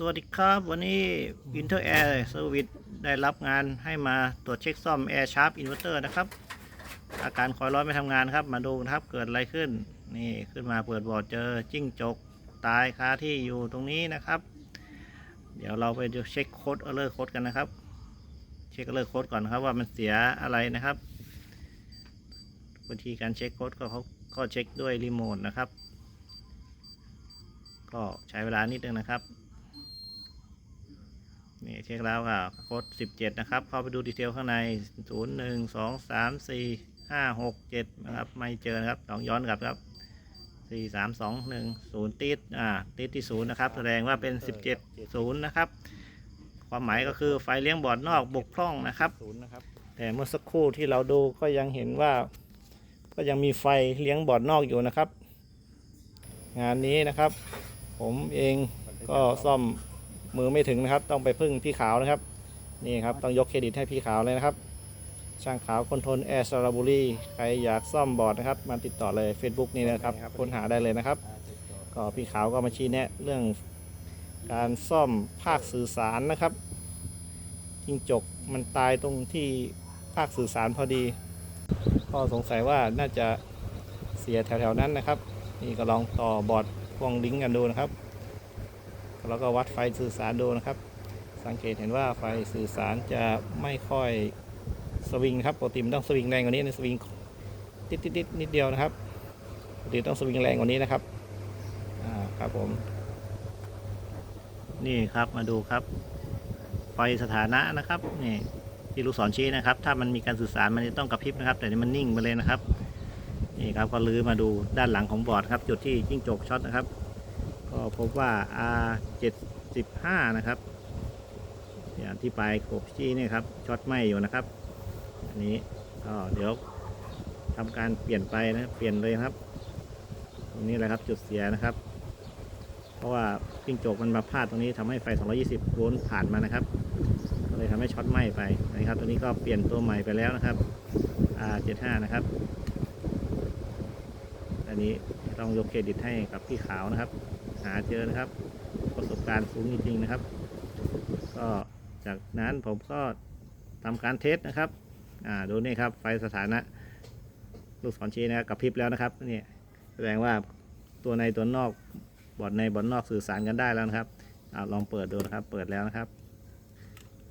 สวัสดีครับ วันนี้ Inter Air Service ได้รับงานให้มาตรวจเช็คซ่อม Air Sharp Inverter นะครับ อาการคอยร้อนไม่ทำงานครับ มาดูนะครับเกิดอะไรขึ้น นี่ขึ้นมาเปิดบอร์ดเจอจิ้งจก ตายคาที่อยู่ตรงนี้นะครับ เดี๋ยวเราไปดูเช็คโค้ดเออร์โค้ดกันนะครับ เช็คเออร์โค้ดก่อนครับว่ามันเสียอะไรนะครับวิธีการเช็คโค้ดก็เขาก็เช็คด้วยรีโมทนะครับก็ใช้เวลานิดนึงนะครับ เช็คแล้วก็โค้ด17 นะครับ เข้าไปดูดีเทลข้างใน 0 1 2 3 4 5 6 7 นะครับ ไม่เจอนะครับต้องย้อนกลับครับ 4 3 2 1 0 ติดอ่าติดที่ 0 นะครับ แสดงว่าเป็น 17 0 นะครับ ความหมายก็คือไฟเลี้ยงบอร์ดนอกบกพร่องนะครับศูนย์นะครับ แต่เมื่อสักครู่ที่เราดูก็ยังเห็นว่า ก็ยังมีไฟเลี้ยงบอร์ดนอกอยู่นะครับ งานนี้นะครับ ผมเองก็ซ่อม มือไม่ถึงนะครับ ต้องไปพึ่งพี่ขาวนะครับ นี่ครับต้องยกเครดิตให้พี่ขาวเลยนะครับ ช่างขาวคอนโทรลแอร์สระบุรีใครอยากซ่อมบอร์ดนะครับมาติดต่อเลย Facebook นี่นะครับค้นหาได้เลยนะครับ ก็พี่ขาวก็มาชี้แนะเรื่องการซ่อมภาคสื่อสารนะครับจิงจกมันตายตรงที่ภาคสื่อสารพอดีก็สงสัยว่าน่าจะเสียแถวๆนั้นนะครับ นี่ก็ลองต่อบอร์ดพ่วงลิงก์กันดูนะครับ แล้วก็วัดไฟสื่อสารดูนะครับ สังเกตเห็นว่าไฟสื่อสารจะไม่ค่อยสวิงครับปกติมันต้องสวิงแรงกว่านี้ในสวิงติดติดๆนิดเดียวนะครับปกติต้องสวิงแรงกว่านี้นะครับอ่าครับผม นี่ครับมาดูครับ ไฟสถานะนะครับนี่ที่ลูกศรชี้นะครับ ถ้ามันมีการสื่อสารมันจะต้องกระพริบนะครับ แต่นี่มันนิ่งไปเลยนะครับนี่ครับก็ลื้อมาดูด้านหลังของบอร์ดครับ จุดที่จิ้งจกช็อตนะครับ ก็พบว่า R 7 5นะครับ อย่างที่ปลายกบชี้นี่ครับช็อตไหมอยู่นะครับ อันนี้ก็เดี๋ยวทำการเปลี่ยนไปนะเปลี่ยนเลยครับ ตรงนี้แหละครับจุดเสียนะครับ เพราะว่าจิ้งจกมันมาพลาดตรงนี้ทำให้ไฟ 220 โวลต์ผ่านมานะครับก็เลยทำให้ช็อตไหม้ไปนะครับ ตัวนี้ก็เปลี่ยนตัวใหม่ไปแล้วนะครับ R75 นะครับ อันนี้ต้องยกเครดิตให้กับพี่ขาวนะครับ หาเจอนะครับ ประสบการณ์สูงจริงๆนะครับ ก็จากนั้นผมก็ทำการเทสนะครับอ่าดูนี่ครับไฟสถานะลูกศรชี้นะครับกระพริบแล้วนะครับนี่แสดงว่าตัวในตัวนอกบอร์ดในบอร์ดนอกสื่อสารกันได้แล้วนะครับเอาลองเปิดดูนะครับ เปิดแล้วนะครับ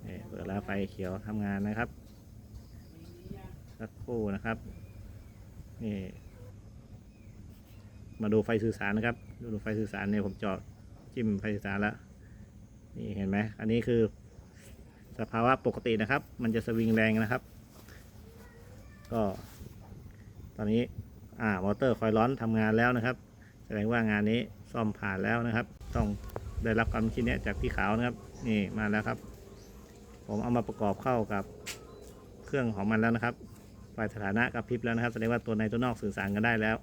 นี่เปิดแล้วไฟเขียวทำงานนะครับสักครู่นะครับนี่ มาดูไฟสื่อสารนะครับ ดูไฟสื่อสารเนี่ยผมจาะจิ้มไฟสื่อสารแล้ว นี่เห็นไหมอันนี้คือสภาวะปกตินะครับ มันจะสวิงแรงนะครับ ก็ ตอนนี้ อ่ามอเตอร์คอยร้อนทำงานแล้วนะครับ แสดงว่างานนี้ซ่อมผ่านแล้วนะครับ ต้องได้รับความคิดแนะจากพี่ขาวนะครับ นี่มาแล้วครับ ผมเอามาประกอบเข้ากับเครื่องของมันแล้วนะครับ ไฟสถานะกับพริบแล้วนะครับ แสดงว่าตัวในตัวนอกสื่อสารกันได้แล้ว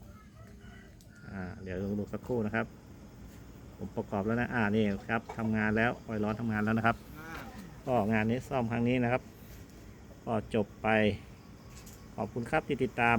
อ่าเดี๋ยวดูสักครู่นะครับ ผมประกอบแล้วนะอ่านี่ครับทำงานแล้วไฟร้อนทำงานแล้วนะครับ ก็งานนี้ซ่อมครั้งนี้นะครับ ก็จบไปขอบคุณครับที่ติดตาม